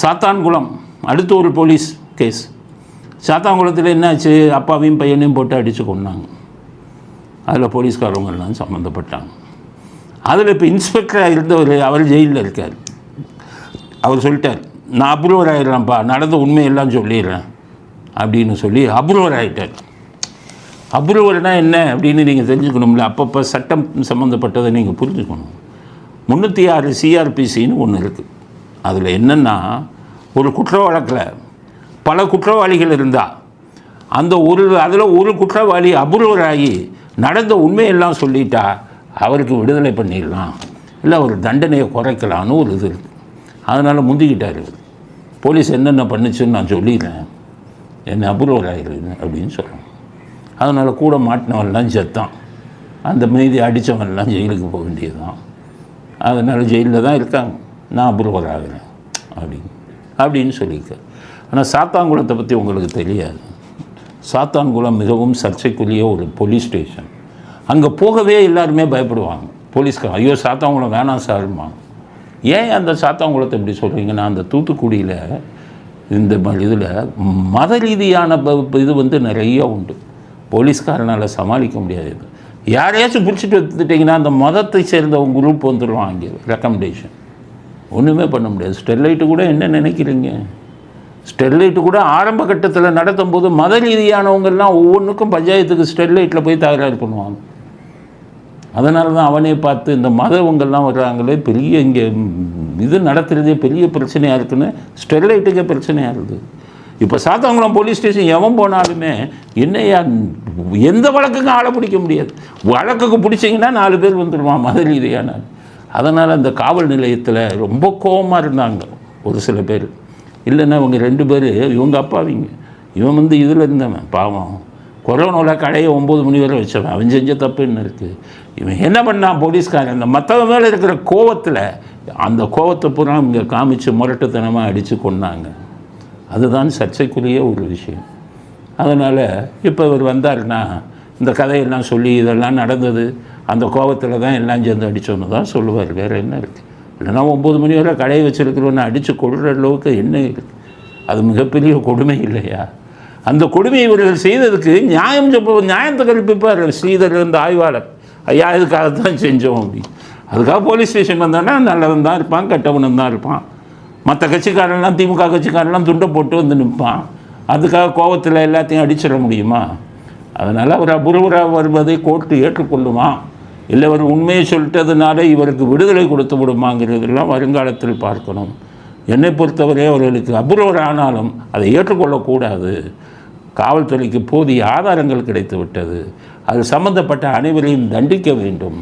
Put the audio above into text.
சாத்தான்குளம் அடுத்து ஒரு police case சாத்தான்குளத்தில் என்னாச்சு? அப்பாவையும் பையனையும் போட்டு அடித்து கொண்டாங்க அதில் போலீஸ்காரவங்க எல்லாம் சம்மந்தப்பட்டாங்க அதில் இப்போ இன்ஸ்பெக்டராக இருந்தவர் அவர் ஜெயிலில் இருக்கார். அவர் சொல்லிட்டார் நான் அப்ரூவர் ஆகிடுறேன்ப்பா நடந்த உண்மையெல்லாம் சொல்லிடுறேன் அப்படின்னு சொல்லி அப்ரூவர் ஆகிட்டார் அப்ரூவர்னால் என்ன அப்படின்னு நீங்கள் தெரிஞ்சுக்கணும்ல. அப்பப்போ சட்டம் சம்மந்தப்பட்டதை நீங்கள் புரிஞ்சுக்கணும். முந்நூற்றி ஆறு சிஆர்பிசின்னு ஒன்று இருக்குது அதில் என்னென்னா ஒரு குற்ற வழக்கில் பல குற்றவாளிகள் இருந்தால் அந்த ஒரு அதில் ஒரு குற்றவாளி அபூர்வராகி நடந்த உண்மையெல்லாம் சொல்லிட்டா அவருக்கு விடுதலை பண்ணிடலாம். இல்லை அவர் தண்டனையை குறைக்கலான்னு ஒரு இது இருக்குது அதனால் முந்திக்கிட்டார் போலீஸ் என்னென்ன பண்ணுச்சுன்னு நான் சொல்லிடுறேன். என்னை அப்ரூவர் அப்படின்னு சொல்கிறேன் அதனால் கூட மாட்டினவன்லாம் செத்தான். அந்த மீதி அடித்தவன்லாம் ஜெயிலுக்கு போக வேண்டியதுதான். அதனால் ஜெயிலில் தான் இருக்காங்க. நான் அப்ரூவர் ஆகிறேன் அப்படின்னு. அப்படின்னு சொல்லியிருக்க ஆனால் சாத்தான்குளத்தை பற்றி உங்களுக்கு தெரியாது. சாத்தான்குளம் மிகவும் சர்ச்சைக்குரிய ஒரு போலீஸ் ஸ்டேஷன். அங்கே போகவே எல்லாருமே பயப்படுவாங்க. போலீஸ்கார் ஐயோ சாத்தாங்குளம் வேணாம் சார்மாங்க ஏன் அந்த சாத்தாங்குளத்தை இப்படி சொல்கிறீங்கன்னா அந்த தூத்துக்குடியில் இந்த இதில் மத ரீதியான ப- இது வந்து நிறைய உண்டு. போலீஸ்காரனால் சமாளிக்க முடியாது இது. யாரையாச்சும் பிடிச்சிட்டு வந்துட்டிங்கன்னா அந்த மதத்தை சேர்ந்தவங்க குரூப் வந்துடுவாங்க ரெக்கமெண்டேஷன் ஒன்றுமே பண்ண முடியாது. ஸ்டெர்லைட்டு கூட என்ன நினைக்கிறீங்க? ஸ்டெர்லைட்டு கூட ஆரம்ப கட்டத்தில் நடத்தும் போது மத ரீதியானவங்கெல்லாம் ஒவ்வொன்றுக்கும் பஞ்சாயத்துக்கு ஸ்டெர்லைட்டில் போய் தகராறு பண்ணுவாங்க. அதனால தான் அவனே பார்த்து இந்த மதவங்கள்லாம் வர்றாங்களே பெரிய இங்கே இது நடத்துகிறதே பெரிய பிரச்சனையாக இருக்குன்னு ஸ்டெர்லைட்டுக்கே பிரச்சனையாக இருக்குது. இப்போ சாத்தாங்குளம் போலீஸ் ஸ்டேஷன் எவன் போனாலுமே என்னையா எந்த வழக்குக்கும் ஆளை பிடிக்க முடியாது. வழக்குக்கு பிடிச்சிங்கன்னா நாலு பேர் வந்துடுவான் மத ரீதியான. அதனால் அந்த காவல் நிலையத்தில் ரொம்ப கோவமாக இருந்தாங்க ஒரு சில பேர். இல்லைன்னா இவங்க ரெண்டு பேர் இவங்க அப்பாவிங்க. இவன் வந்து இதில் இருந்தவன் பாவம். கொரோனாவில் கடையை ஒம்பது மணி வரை வச்சவன். அவன் செஞ்ச தப்பு என்ன இருக்குது இவன் என்ன பண்ணான் போலீஸ்காரன்? அந்த மற்றவன் மேலே இருக்கிற கோவத்தில் அந்த கோவத்தை பூரா இங்கே காமிச்சு முரட்டுத்தனமாக அடித்து கொண்டாங்க அதுதான் சர்ச்சைக்குரிய ஒரு விஷயம். அதனால் இப்போ இவர் வந்தாருன்னா இந்த கதையெல்லாம் சொல்லி இதெல்லாம் நடந்தது. அந்த கோவத்தில் தான் எல்லாம் சேர்ந்து அடித்தோன்னு தான் சொல்லுவார். வேறு என்ன இருக்குது இல்லைன்னா ஒம்பது மணி வரை கடையை வச்சுருக்கிறவனை அடித்து கொள்கிற அளவுக்கு என்ன இருக்குது அது மிகப்பெரிய கொடுமை இல்லையா? அந்த கொடுமை இவர்கள் செய்ததுக்கு நியாயம் சொல்ல நியாயத்தை கற்பிப்பார் ஸ்ரீதர் இருந்த ஆய்வாளர். ஐயா இதுக்காக தான் செஞ்சோம் அப்படி. அதுக்காக போலீஸ் ஸ்டேஷன் வந்தானா நல்லவன் தான் இருப்பான் கெட்டவனும் தான் இருப்பான். மற்ற கட்சிக்காரெல்லாம் திமுக கட்சிக்காரெல்லாம் துண்டை போட்டு வந்து நிற்பான். அதுக்காக கோவத்தில் எல்லாத்தையும் அடிச்சிட முடியுமா? அதனால் அவர் அபூர்வராக வருவதை கோர்ட்டு ஏற்றுக்கொள்ளுமா? இல்லை இவர் உண்மையை சொல்லிட்டதுனால இவருக்கு விடுதலை கொடுத்து விடுமாங்கிறதெல்லாம் வருங்காலத்தில் பார்க்கணும். என்னை பொறுத்தவரை அவர்களுக்கு அபூர்வர் ஆனாலும் அதை ஏற்றுக்கொள்ளக்கூடாது. காவல்துறைக்கு போதிய ஆதாரங்கள் கிடைத்து விட்டது அது சம்பந்தப்பட்ட அனைவரையும் தண்டிக்க வேண்டும்.